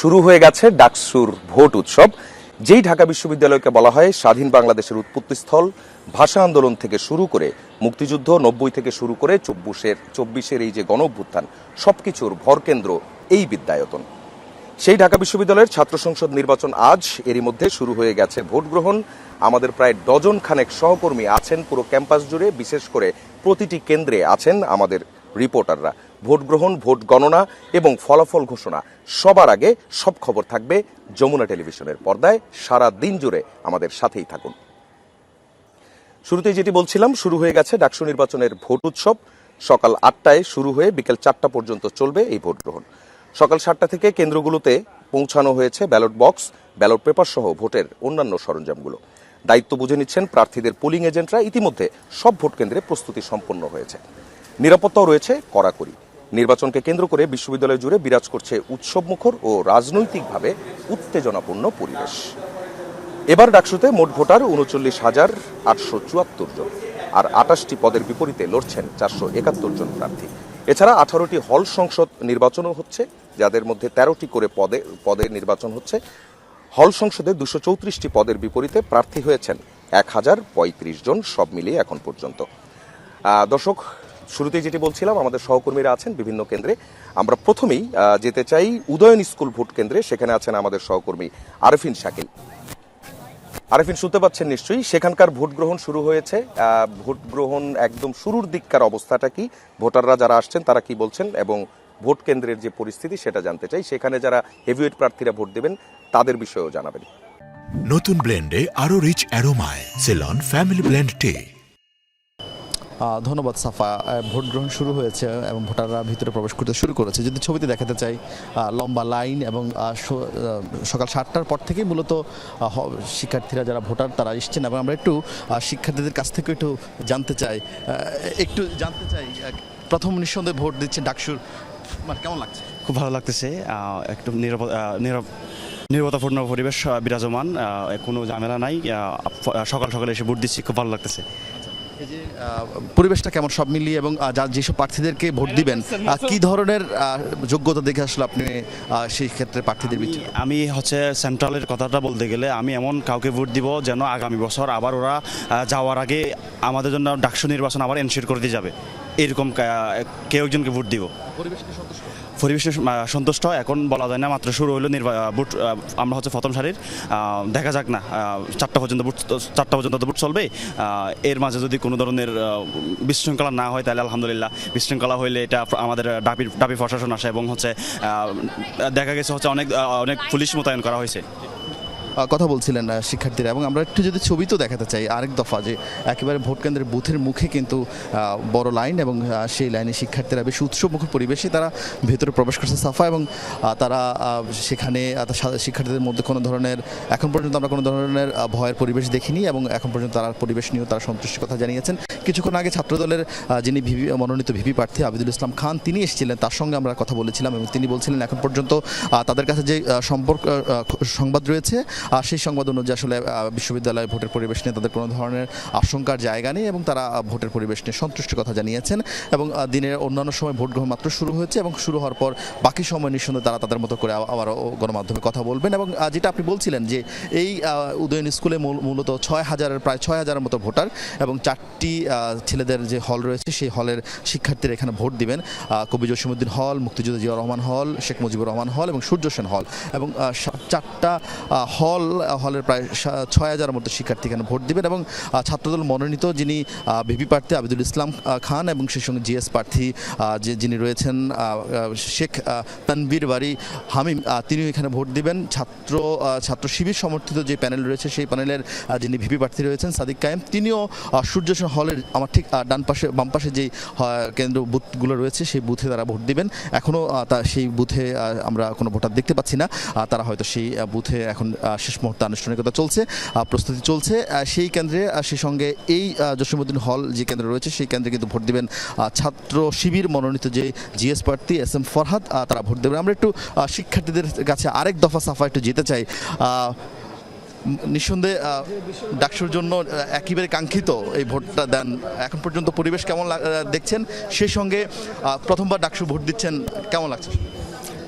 শুরু হয়ে গেছে ডাকসুর ভোট উৎসব, যেই ঢাকা বিশ্ববিদ্যালয়কে বলা হয় স্বাধীন বাংলাদেশের উৎপত্তিস্থল। ভাষা আন্দোলন থেকে শুরু করে মুক্তিযুদ্ধ, নব্বই থেকে শুরু করে চব্বিশের চব্বিশের এই যে গণ অভ্যুত্থান সবকিছুর ভরকেন্দ্র এই বিদ্যায়তন। সেই ঢাকা বিশ্ববিদ্যালয়ের ছাত্র সংসদ নির্বাচন আজ, এরই মধ্যে শুরু হয়ে গেছে ভোট গ্রহণ। আমাদের প্রায় ডজন খানেক সহকর্মী আছেন পুরো ক্যাম্পাস জুড়ে, বিশেষ করে প্রতিটি কেন্দ্রে আছেন আমাদের রিপোর্টাররা। ভোট গ্রহণ ভোট গণনা এবং ফলাফল ঘোষণা। সবার আগে সব খবর থাকবে যমুনা টেলিভিশনের পর্দায়। সারা দিন জুড়ে আমাদের সাথেই থাকুন। শুরুতেই যেটি বলছিলাম, শুরু হয়ে গেছে ডাকসু নির্বাচনের ভোট উৎসব। সকাল আটটায় শুরু হয়ে বিকেল চারটা পর্যন্ত চলবে এই ভোট গ্রহণ। সকাল সাতটা থেকে কেন্দ্রগুলোতে পৌঁছানো হয়েছে ব্যালট বক্স, ব্যালট পেপার সহ ভোটের অন্যান্য সরঞ্জামগুলো। দায়িত্ব বুঝে নিচ্ছেন প্রার্থীদের পোলিং এজেন্টরা। ইতিমধ্যে সব ভোট কেন্দ্রে প্রস্তুতি সম্পন্ন হয়েছে। নিরাপত্তাও রয়েছে কড়াকড়ি। নির্বাচনকে কেন্দ্র করে বিশ্ববিদ্যালয় জুড়ে বিরাজ করছে উৎসবমুখর ও রাজনৈতিকভাবে উত্তেজনাপূর্ণ পরিবেশ। এবার ডাকসুতে মোট ভোটার উনচল্লিশ হাজার আটশো চুয়াত্তর জন আর আটাশটি পদের বিপরীতে লড়ছেন চারশো একাত্তর জন প্রার্থী। এছাড়া আঠারোটি হল সংসদ নির্বাচনও হচ্ছে, যাদের মধ্যে তেরোটি করে পদে পদের নির্বাচন হচ্ছে। হল সংসদে দুশো চৌত্রিশটি পদের বিপরীতে প্রার্থী হয়েছেন এক হাজার পঁয়ত্রিশ জন সব মিলিয়ে এখন পর্যন্ত। দর্শক শুরুতেই যেটি বলছিলাম, আমাদের সহকর্মীরা আছেন বিভিন্ন কেন্দ্রে। আমরা প্রথমেই যেতে চাই উদয়ন স্কুল ভোট কেন্দ্রে। সেখানে আছেন আমাদের সহকর্মী আরফিন শাকিল। আরেফিন, শুনতে পাচ্ছেন নিশ্চয়ই, সেখানকার ভোট গ্রহণ শুরু হয়েছে। ভোট গ্রহণ একদম শুরুর দিককার অবস্থাটা কি? ভোটাররা যারা আসছেন, তারা কি বলছেন? এবং ভোট কেন্দ্রের যে পরিস্থিতি, সেটা জানতে চাই। সেখানে যারা হেভিওয়েট প্রার্থীরা ভোট দেবেন, তাদের বিষয়েও জানাবেন। নতুন ব্লেন্ডে আরও রিচ অ্যারোমায় সেলন ফ্যামিলি ব্লেন্ড টে ধন্যবাদ সাফা। ভোট গ্রহণ শুরু হয়েছে এবং ভোটাররা ভিতরে প্রবেশ করতে শুরু করেছে। যদি ছবিতে দেখাতে চাই লম্বা লাইন এবং সকাল সাতটার পর থেকেই মূলত শিক্ষার্থীরা যারা ভোটার তারা এসছেন এবং আমরা একটু শিক্ষার্থীদের কাছ থেকে একটু জানতে চাই একটু জানতে চাই প্রথম নিঃসন্দেহে ভোট দিচ্ছেন ডাকসুর মানে কেমন লাগছে? খুব ভালো লাগতেছে একটু নিরাপদ নীরব নিরাপত্তাপূর্ণ পরিবেশ বিরাজমান কোনো ঝামেলা নাই সকাল সকালে এসে ভোট দিচ্ছি, খুব ভালো লাগতেছে। যে পরিবেশটা কেমন সব মিলিয়ে এবং যা যেসব প্রার্থীদেরকে ভোট দিবেন কি ধরনের যোগ্যতা দেখে আসলে আপনি সেই ক্ষেত্রে প্রার্থীদের আমি হচ্ছে সেন্ট্রালের কথাটা বলতে গেলে আমি এমন কাউকে ভোট দিব যেন আগামী বছর আবার ওরা যাওয়ার আগে আমাদের জন্য ডাকসু নির্বাচন আবার এনশিওর করে দিয়ে যাবে। এরকম কেউ একজনকে ভোট দিব। পরিবেশ সন্তুষ্ট? এখন বলা যায় না মাত্র শুরু হলো বুট আমরা হচ্ছে প্রথম সারির দেখা যাক না চারটা পর্যন্ত বুট চারটা পর্যন্ত তো বুট চলবে এর মাঝে যদি কোনো ধরনের বিশৃঙ্খলা না হয় তাহলে আলহামদুলিল্লাহ বিশৃঙ্খলা হইলে এটা আমাদের ডাবি ডাবি প্রশাসন আসে এবং হচ্ছে দেখা গেছে হচ্ছে অনেক অনেক পুলিশ মোতায়েন করা হয়েছে। কথা বলছিলেন শিক্ষার্থীরা। এবং আমরা একটু যদি ছবি তো দেখাতে চাই, আরেক দফা যে একেবারে ভোট কেন্দ্রের বুথের মুখে কিন্তু বড় লাইন এবং সেই লাইনে শিক্ষার্থীরা বেশ উৎসবমুখর পরিবেশে তারা ভেতরে প্রবেশ করছে সাফা এবং তারা সেখানে শিক্ষার্থীদের মধ্যে কোনো ধরনের, এখন পর্যন্ত আমরা কোনো ধরনের ভয়ের পরিবেশ দেখিনি এবং এখন পর্যন্ত তারা পরিবেশ নিয়েও তারা সন্তুষ্টির কথা জানিয়েছেন। কিছুক্ষণ আগে ছাত্রদলের যিনি ভিভি মনোনীত ভিভি প্রার্থী আবিদুল ইসলাম খান, তিনি এসেছিলেন। তার সঙ্গে আমরা কথা বলেছিলাম এবং তিনি বলছিলেন, এখন পর্যন্ত তাদের কাছে যে সম্পর্ক সংবাদ রয়েছে সেই সংবাদ অনুযায়ী আসলে বিশ্ববিদ্যালয়ে ভোটের পরিবেশ নিয়ে তাদের কোনো ধরনের আশঙ্কার জায়গা নেই এবং তারা ভোটের পরিবেশ নিয়ে সন্তুষ্টির কথা জানিয়েছেন এবং দিনের অন্যান্য সময় ভোট গ্রহণ মাত্র শুরু হয়েছে এবং শুরু হওয়ার পর বাকি সময় নিঃসন্দেহে তারা তাদের মতো করে আবারও গণমাধ্যমে কথা বলবেন এবং যেটা আপনি বলছিলেন যে এই উদয়ন স্কুলে মূল- মূলত ছয় হাজারের প্রায় ছয় হাজারের মতো ভোটার এবং চারটি ছেলেদের যে হল রয়েছে সেই হলের শিক্ষার্থীরা এখানে ভোট দিবেন। কবি জসিমুদ্দিন হল মুক্তিযুদ্ধ জিয়া রহমান হল শেখ মুজিবুর রহমান হল এবং সূর্য সেন হল এবং চারটা আহ, হল হলের প্রায় ছয় হাজারের মতো শিক্ষার্থী এখানে ভোট দিবেন এবং ছাত্রদল মনোনীত যিনি ভিপি প্রার্থী আবিদুল ইসলাম খান এবং সেই সঙ্গে জিএস প্রার্থী যে যিনি রয়েছেন শেখ আহ, তানভীর বাড়ি হামিম তিনিও এখানে ভোট দিবেন। ছাত্র ছাত্র শিবির সমর্থিত যে প্যানেল রয়েছে সেই প্যানেলের যিনি ভিপি প্রার্থী রয়েছেন সাদিক কায়েম তিনিও আহ, সূর্য সেন হলের আমার ঠিক ডান পাশে বাম পাশে যেই কেন্দ্র বুথগুলো রয়েছে সেই বুথে তারা ভোট দিবেন। এখনও তা সেই বুথে আমরা কোনো ভোটার দেখতে পাচ্ছি না। তারা হয়তো সেই বুথে এখন শেষ মুহূর্তে আনুষ্ঠানিকতা চলছে প্রস্তুতি চলছে। সেই কেন্দ্রে সেই সঙ্গে এই আহ, জসীমউদ্দিন হল যে কেন্দ্র রয়েছে সেই কেন্দ্রে কিন্তু ভোট দেবেন ছাত্র শিবির মনোনীত যে জিএস প্রার্থী এস এম ফরহাদ তারা ভোট দেবেন। আমরা একটু শিক্ষার্থীদের কাছে আরেক দফা সাফা একটু যেতে চাই। নিঃসন্দেহে ডাকসুর জন্য আহ, একেবারে কাঙ্ক্ষিত এই ভোটটা দেন। এখন পর্যন্ত পরিবেশ কেমন দেখছেন? সেই সঙ্গে প্রথমবার ডাকসু ভোট দিচ্ছেন কেমন লাগছে?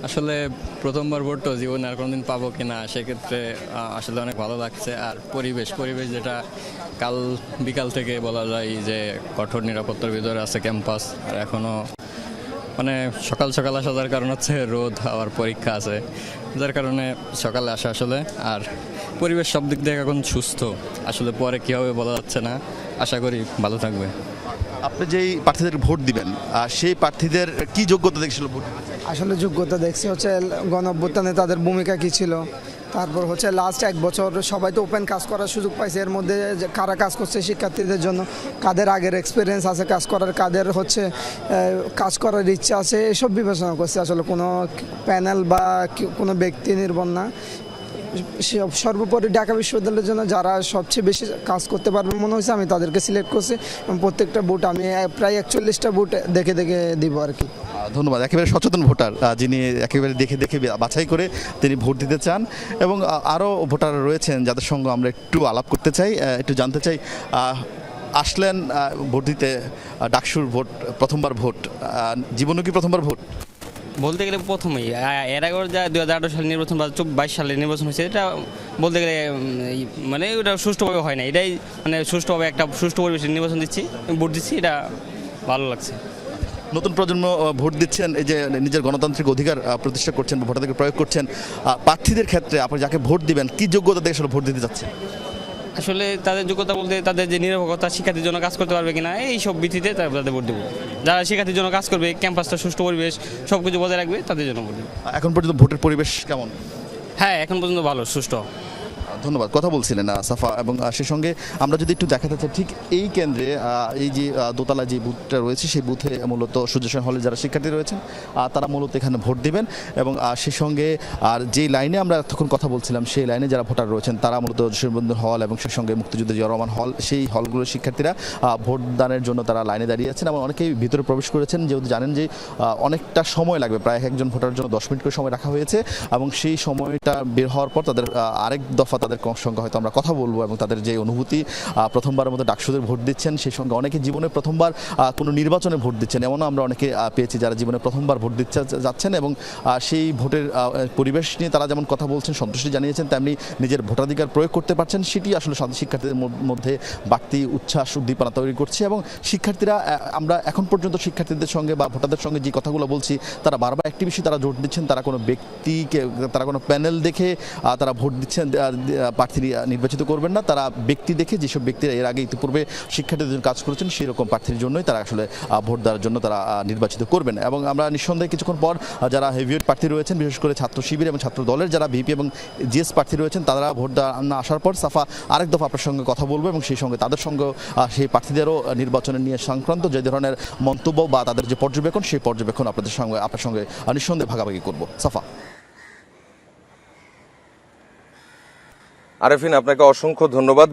আসলে প্রথমবার ভোট তো জীবনে আর কোনোদিন পাবো কিনা সেক্ষেত্রে আসলে অনেক ভালো লাগছে। আর পরিবেশ পরিবেশ যেটা কাল বিকাল থেকে বলা যায় যে কঠোর নিরাপত্তার ভিতরে আছে ক্যাম্পাস আর এখনও মানে সকাল সকাল আসা যার কারণ হচ্ছে রোদ আবার পরীক্ষা আছে যার কারণে সকালে আসা আসলে। আর পরিবেশ সব দিক থেকে এখন সুস্থ আসলে পরে কী হবে বলা যাচ্ছে না আশা করি ভালো থাকবে। আপনি যেই প্রার্থীদের ভোট দিবেন আহ, সেই প্রার্থীদের কি যোগ্যতা দেখছিল ভোট? আসলে যোগ্যতা দেখছি, হচ্ছে গণ অভ্যুত্থানে তাদের ভূমিকা কী ছিল। তারপর হচ্ছে লাস্ট এক বছর সবাই তো ওপেন কাজ করার সুযোগ পাইছে, এর মধ্যে কারা কাজ করছে শিক্ষার্থীদের জন্য, কাদের আগের এক্সপিরিয়েন্স আছে কাজ করার, কাদের হচ্ছে কাজ করার ইচ্ছা আছে, এসব বিবেচনা করছে। আসলে কোনো প্যানেল বা কোনো ব্যক্তি নির্ভর না। সর্বোপরি ঢাকা বিশ্ববিদ্যালয়ের জন্য যারা সবচেয়ে বেশি কাজ করতে পারবে মনে হয়েছে, আমি তাদেরকে সিলেক্ট করছি এবং প্রত্যেকটা বুট আমি প্রায় একচল্লিশটা বুট দেখে দেখে দিব আর কি। ধন্যবাদ। একেবারে সচেতন ভোটার যিনি একেবারে দেখে দেখে বাছাই করে তিনি ভোট দিতে চান এবং আরও ভোটার রয়েছেন যাদের সঙ্গে আমরা একটু আলাপ করতে চাই একটু জানতে চাই আসলেন ভোট দিতে ডাকসুর ভোট, প্রথমবার ভোট জীবনে কি প্রথমবার ভোট? বলতে গেলে প্রথমেই এর আগে যা দু হাজার আঠারো নির্বাচন বা বাইশ সালে নির্বাচন হয়েছে, এটা বলতে গেলে মানে ওটা সুষ্ঠুভাবে হয় না। এটাই মানে সুষ্ঠুভাবে একটা সুষ্ঠু পরিবেশে নির্বাচন দিচ্ছি, ভোট দিচ্ছি, এটা ভালো লাগছে। নতুন প্রজন্ম ভোট দিচ্ছেন এই যে নিজের গণতান্ত্রিক অধিকার প্রতিষ্ঠা করছেন ভোটাধিকার প্রয়োগ করছেন প্রার্থীদের ক্ষেত্রে আপনি যাকে ভোট দিবেন কি যোগ্যতা দেখে আসলে ভোট দিতে যাচ্ছেন আসলে তাদের যোগ্যতা বলতে তাদের যে নিরপেক্ষতা শিক্ষার্থীর জন্য কাজ করতে পারবে কিনা এই সব ভিত্তিতে তাদের তাদের ভোট দেবো। যারা শিক্ষার্থীর জন্য কাজ করবে ক্যাম্পাসটা সুষ্ঠু পরিবেশ সব কিছু বজায় রাখবে তাদের জন্য ভোট দেবো। এখন পর্যন্ত ভোটের পরিবেশ কেমন? হ্যাঁ এখন পর্যন্ত ভালো সুষ্ঠু। ধন্যবাদ, কথা বলছিলেন সাফা এবং সে সঙ্গে। আমরা যদি একটু দেখাতে চাই, ঠিক এই কেন্দ্রে এই যে দোতলা যে বুথটা রয়েছে, সেই বুথে মূলত সূর্যসেন হলে যারা শিক্ষার্থী রয়েছেন তারা মূলত এখানে ভোট দিবেন এবং সেই সঙ্গে, আর যেই লাইনে আমরা তখন কথা বলছিলাম, সেই লাইনে যারা ভোটার রয়েছেন, তারা মূলত শিববন্ধু হল এবং সে সঙ্গে মুক্তিযুদ্ধ জিয়া হল, সেই হলগুলোর শিক্ষার্থীরা ভোটদানের জন্য তারা লাইনে দাঁড়িয়ে আছেন এবং অনেকেই ভিতরে প্রবেশ করেছেন। যেহেতু জানেন যে অনেকটা সময় লাগবে, প্রায় একজন ভোটার জন্য দশ মিনিট করে সময় রাখা হয়েছে এবং সেই সময়টা বের হওয়ার পর তাদের আরেক দফা তাদের সঙ্গে হয়তো আমরা কথা বলব এবং তাদের যে অনুভূতি প্রথমবারের মতো ডাকসুদের ভোট দিচ্ছেন, সেই সঙ্গে অনেকে জীবনে প্রথমবার কোনো নির্বাচনে ভোট দিচ্ছেন, এমনও আমরা অনেকে পেয়েছি যারা জীবনে প্রথমবার ভোট দিচ্ছে, যাচ্ছেন এবং সেই ভোটের পরিবেশ নিয়ে তারা যেমন কথা বলছেন, সন্তুষ্টি জানিয়েছেন, তেমনি নিজের ভোটাধিকার প্রয়োগ করতে পারছেন, সেটি আসলে শিক্ষার্থীদের মধ্যে বাড়তি উচ্ছ্বাস, উদ্দীপনা তৈরি করছে এবং শিক্ষার্থীরা আমরা এখন পর্যন্ত শিক্ষার্থীদের সঙ্গে বা ভোটারদের সঙ্গে যে কথাগুলো বলছি, তারা বারবার একটি বিষয়ে তারা জোর দিচ্ছেন, তারা কোনো ব্যক্তিকে, তারা কোনো প্যানেল দেখে তারা ভোট দিচ্ছেন প্রার্থী নির্বাচিত করবেন না। তারা ব্যক্তি দেখে যেসব ব্যক্তিরা এর আগে ইতিপূর্বে শিক্ষার্থীদের কাজ করেছেন সেই রকম প্রার্থীর জন্যই তারা আসলে ভোট দেওয়ার জন্য তারা নির্বাচিত করবেন। এবং আমরা নিঃসন্দেহে কিছুক্ষণ পর যারা হেভিওয়েট প্রার্থী রয়েছেন, বিশেষ করে ছাত্র শিবির এবং ছাত্র দলের যারা ভিপি এবং জিএস প্রার্থী রয়েছেন, তারা ভোট দেওয়া না আসার পর সাফা আরেক দফা আপনার সঙ্গে কথা বলব এবং সেই সঙ্গে তাদের সঙ্গে সেই প্রার্থীদেরও নির্বাচনে নিয়ে সংক্রান্ত যে ধরনের মন্তব্য বা তাদের যে পর্যবেক্ষণ, সেই পর্যবেক্ষণ আপনাদের সঙ্গে, আপনার সঙ্গে নিঃসন্দেহে ভাগাভাগি করব। সাফা। আরেফিন আপনাকে অসংখ্য ধন্যবাদ।